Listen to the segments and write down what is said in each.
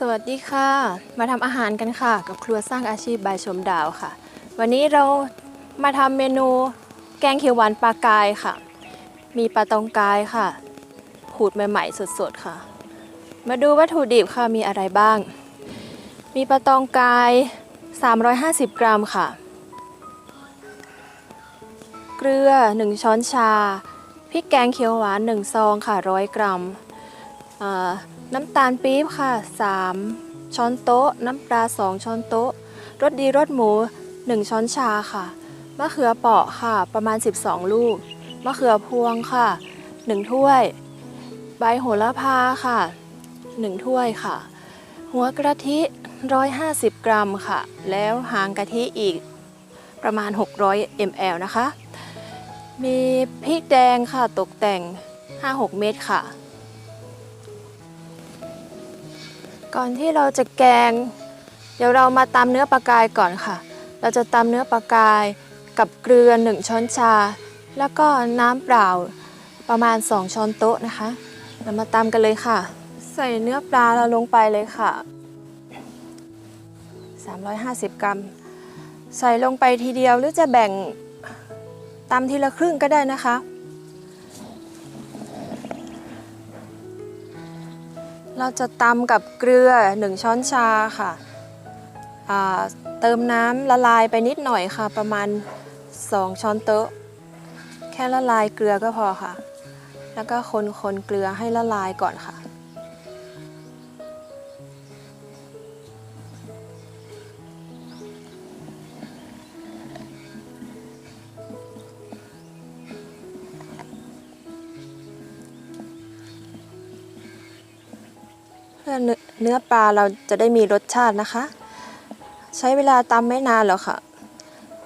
สวัสดีค่ะ มาทำอาหารกันค่ะ กับครัวสร้างอาชีพบายชมดาวค่ะ วันนี้เรามาทำเมนูแกงเขียวหวานปลากายค่ะ มีปลาตองกายค่ะขูดใหม่ๆสดๆค่ะ มาดูวัตถุดิบค่ะมีอะไรบ้าง มีปลาตองกาย 350 กรัมค่ะ เกลือ 1 ช้อนชาพริกแกงเขียวหวาน 1 ซองค่ะ 100 กรัมอ่า น้ำตาลปี๊บค่ะ 3 ช้อนโต๊ะ น้ำปลา 2 ช้อนโต๊ะ รสดีรสหมู 1 ช้อนชาค่ะ มะเขือเปราะค่ะ ประมาณ 12 ลูก มะเขือพวงค่ะ 1 ถ้วย ใบโหระพาค่ะ 1 ถ้วยค่ะ หัวกะทิ 150 กรัมค่ะ แล้วหางกะทิอีกประมาณ 600 ml นะคะ มีพริกแดงค่ะ ตกแต่ง 5-6 เม็ดค่ะ ก่อนที่เราจะแกง เดี๋ยวเรามาตำเนื้อปลากายก่อนค่ะ เราจะตำเนื้อปลากายกับเกลือ1ช้อนชา แล้วก็น้ำเปล่าประมาณ 2 ช้อนโต๊ะนะคะ เรามาตำกันเลยค่ะ ใส่เนื้อปลาเราลงไปเลยค่ะ 350 กรัม ใส่ลงไปทีเดียวหรือจะแบ่งตำทีละครึ่งก็ได้นะคะ เราจะตำกับเกลือ 1 ช้อนชาค่ะ เติมน้ำละลายไปนิดหน่อยค่ะ ประมาณ 2 ช้อนโต๊ะ แค่ละลายเกลือก็พอค่ะ แล้วก็คนคนเกลือให้ละลายก่อนค่ะ พื่อเนื้อเนื้อปลาเราจะได้มีรสชาตินะคะ ใช้เวลาตำไม่นานหรอกค่ะ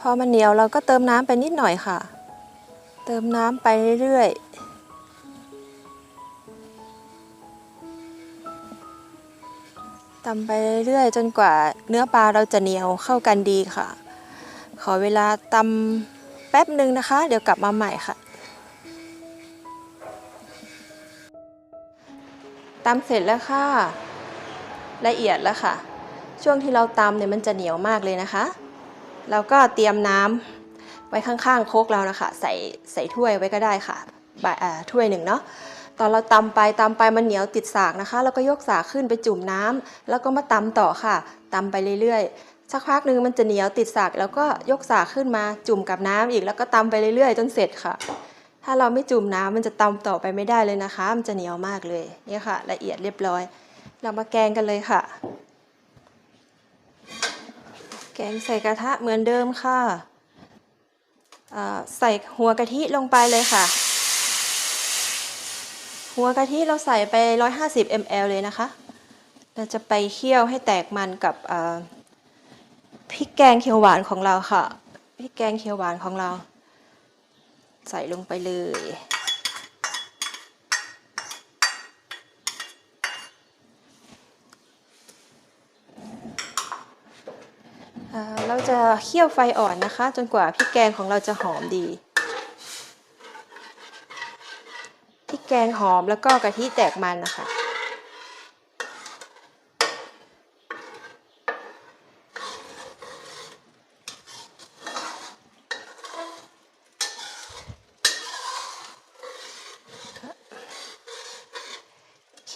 พอมันเหนียวเราก็เติมน้ำไปนิดหน่อยค่ะ เติมน้ำไปเรื่อยๆตำไปเรื่อยๆจนกว่าเนื้อปลาเราจะเหนียวเข้ากันดีค่ะ ขอเวลาตำแป๊บหนึ่งนะคะ เดี๋ยวกลับมาใหม่ค่ะ ตำเสร็จแล้วค่ะ ละเอียดแล้วค่ะ ช่วงที่เราตำเนี่ยมันจะเหนียวมากเลยนะคะ เราก็เตรียมน้ำไว้ข้างๆโคกเรานะคะ ใส่ใส่ถ้วยไว้ก็ได้ค่ะบะถ้วยหนึ่งเนาะตอนเราตำไปตำไปมันเหนียวติดสากนะคะ แล้วก็ยกสากขึ้นไปจุ่มน้ำแล้วก็มาตำต่อค่ะตำไปเรื่อยๆสักพักหนึ่งมันจะเหนียวติดสากแล้วก็ยกสากขึ้นมาจุ่มกับน้ำอีกแล้วก็ตำไปเรื่อยๆ จนเสร็จค่ะ ถ้าเราไม่จุ่มน้ำมันจะตำต่อไปไม่ได้เลยนะคะ มันจะเหนียวมากเลยเนี่ยค่ะ ละเอียดเรียบร้อย เรามาแกงกันเลยค่ะ แกงใส่กระทะเหมือนเดิมค่ะใส่หัวกะทิลงไปเลยค่ะ หัวกะทิเราใส่ไป 150 ml เลยนะคะ เราจะไปเคี่ยวให้แตกมันกับพริกแกงเขียวหวานของเราค่ะพริกแกงเขียวหวานของเรา ใส่ลงไปเลย เราจะเคี่ยวไฟอ่อนนะคะ จนกว่าพริกแกงของเราจะหอมดี พริกแกงหอมแล้วก็กะทิแตกมันนะคะ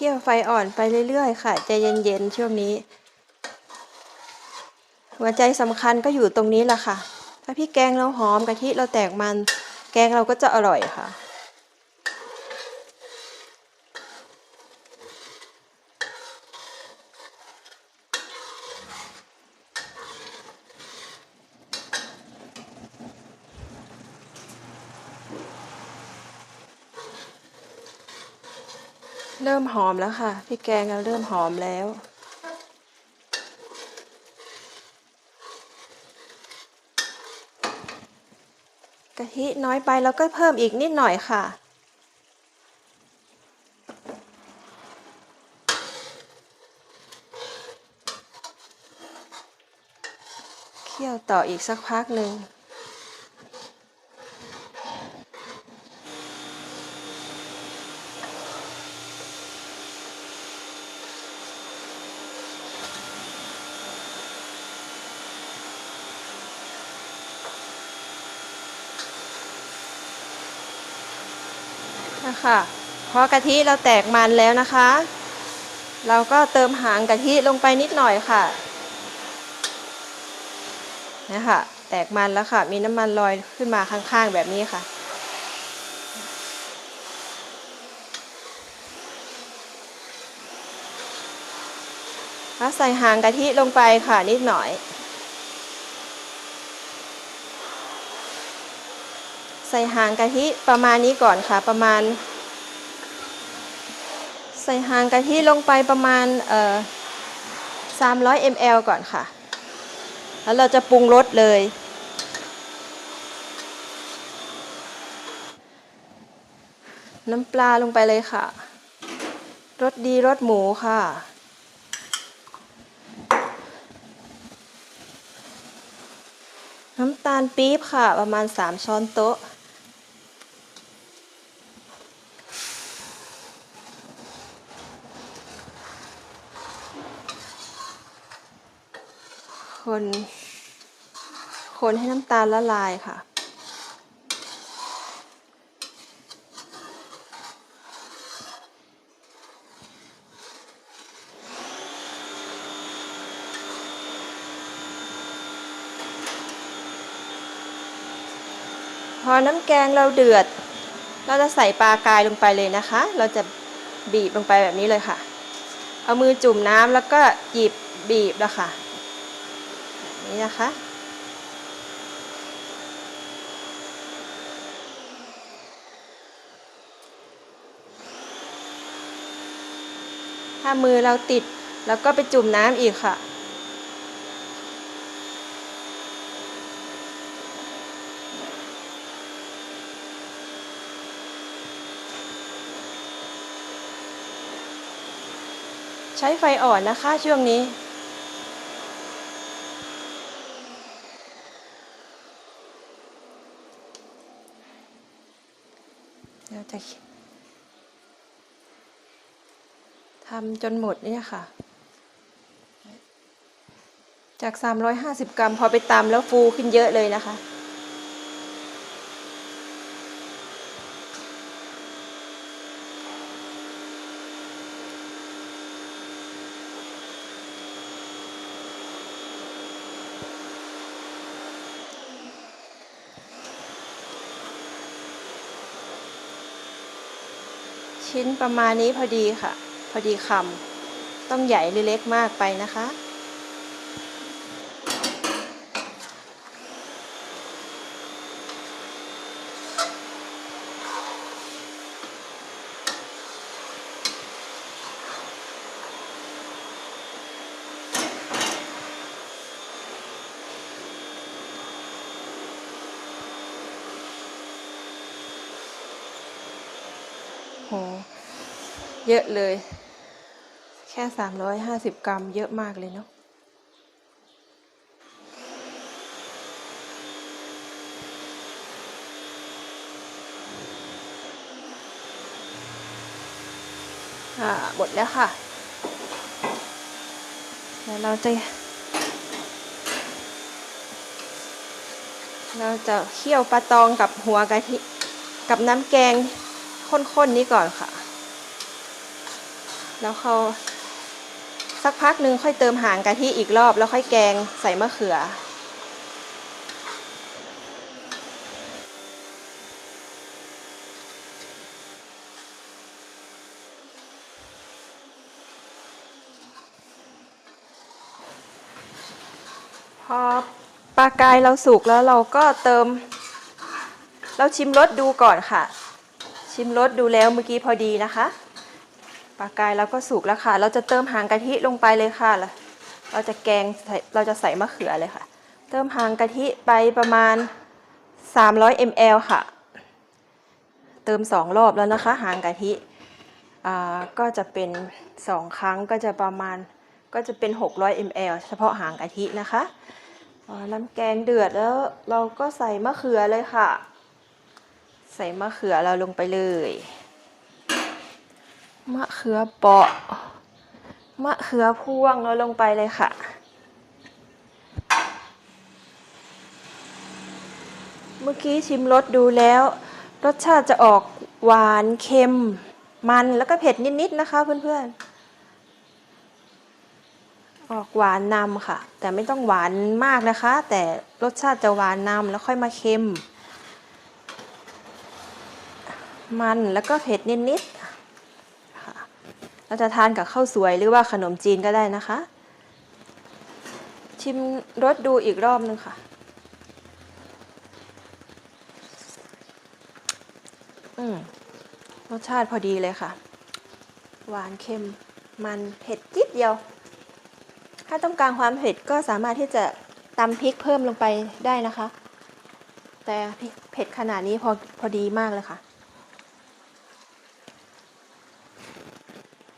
เคี่ยวไฟอ่อนไปเรื่อยๆ ค่ะใจเย็นๆช่วงนี้ หัวใจสำคัญก็อยู่ตรงนี้แหละค่ะ ถ้าพี่แกงเราหอมกะทิเราแตกมัน แกงเราก็จะอร่อยค่ะ เริ่มหอมแล้วค่ะพี่แกงเราเริ่มหอมแล้ว กะทิน้อยไปเราก็เพิ่มอีกนิดหน่อยค่ะ เคี่ยวต่ออีกสักพักหนึ่ง นะคะพอกะทิเราแตกมันแล้วนะคะ เราก็เติมหางกะทิลงไปนิดหน่อยค่ะนะคะแตกมันแล้วค่ะ มีน้ำมันลอยขึ้นมาข้างๆแบบนี้ค่ะแล้วใส่หางกะทิลงไปค่ะนิดหน่อย ใส่หางกะทิประมาณนี้ก่อนค่ะประมาณ ใส่หางกะทิลงไปประมาณเอ่อ300 ml ก่อนค่ะ แล้วเราจะปรุงรสเลย น้ำปลาลงไปเลยค่ะรสดีรสหมูค่ะ น้ำตาลปี๊บค่ะ ประมาณ 3 ช้อนโต๊ะ คนคนให้น้ำตาลละลายค่ะ พอน้ำแกงเราเดือด เราจะใส่ปลากายลงไปเลยนะคะ เราจะบีบลงไปแบบนี้เลยค่ะ เอามือจุ่มน้ำแล้วก็หยิบบีบแล้วค่ะ นี้นะคะ ถ้ามือเราติดแล้วก็ไปจุ่มน้ำอีกค่ะใช้ไฟอ่อนนะคะช่วงนี้ เราจะทำจนหมดเนี่ยค่ะ จาก 350 กรัมพอไปตำแล้วฟูขึ้นเยอะเลยนะคะ ชิ้นประมาณนี้พอดีค่ะ พอดีคำต้องใหญ่หรือเล็กมากไปนะคะ เยอะเลย แค่350กรัมเยอะมากเลยเนาะอ่าหมดแล้วค่ะ เดี๋ยวเราจะ เราจะเคี่ยวปลาตองกับหัวกะทิ กับน้ำแกงข้นๆนี้ก่อนค่ะ แล้วเขาสักพักหนึ่งค่อยเติมหางกะทิอีกรอบ แล้วค่อยแกงใส่มะเขือ พอปลากายเราสุกแล้วเราก็เติม เราชิมรสดูก่อนค่ะ ชิมรสดูแล้วเมื่อกี้พอดีนะคะ ปลากายเราก็สุกแล้วค่ะ เราจะเติมหางกะทิลงไปเลยค่ะ เราจะแกงเราจะใส่มะเขือเลยค่ะ เติมหางกะทิไปประมาณ 300 ml ค่ะ เติม 2 รอบแล้วนะคะ หางกะทิอ่าก็จะเป็น 2 ครั้งก็จะประมาณก็จะเป็น 600 ml เฉพาะหางกะทินะคะน้ำแกงเดือดแล้วเราก็ใส่มะเขือเลยค่ะ ใส่มะเขือเราลงไปเลย มะเขือเปาะ มะเขือพวงเราลงไปเลยค่ะ เมื่อกี้ชิมรสดูแล้ว รสชาติจะออกหวานเค็ม มันแล้วก็เผ็ดนิด ๆ นะคะเพื่อน ๆ ออกหวานนำค่ะ แต่ไม่ต้องหวานมากนะคะ แต่รสชาติจะหวานนำแล้วค่อยมาเค็ม มันแล้วก็เผ็ดนิด ๆ เราจะทานกับข้าวสวยหรือว่าขนมจีนก็ได้นะคะ ชิมรสดูอีกรอบนึงค่ะ อืมรสชาติพอดีเลยค่ะ หวานเค็มมันเผ็ดจิ๊ดเดียว ถ้าต้องการความเผ็ดก็สามารถที่จะตำพริกเพิ่มลงไปได้นะคะ แต่เผ็ดขนาดนี้พอพอดีมากเลยค่ะ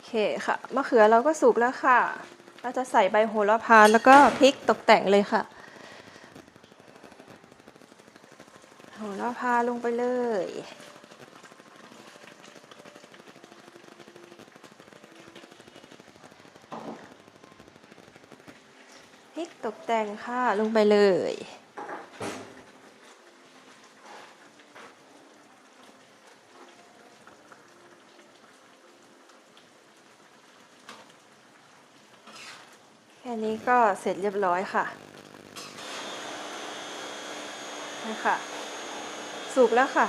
โอ เคค่ะ มะเขือเราก็สุกแล้วค่ะ เราจะใส่ใบโหระพาแล้วก็พริกตกแต่งเลยค่ะ โหระพาลงไปเลยพริกตกแต่งค่ะลงไปเลย นี้ก็เสร็จเรียบร้อยค่ะนะคะสุกแล้วค่ะ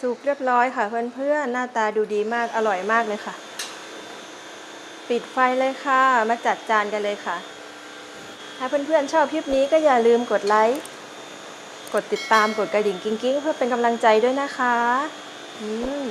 สุกเรียบร้อยค่ะ เพื่อนๆ หน้าตาดูดีมากอร่อยมากเลยค่ะ ปิดไฟเลยค่ะ มาจัดจานกันเลยค่ะ ถ้าเพื่อนๆ ชอบคลิปนี้ก็อย่าลืมกดไลค์ กดติดตามกดกระดิ่งกิ้งๆ เพื่อเป็นกำลังใจด้วยนะคะ อืม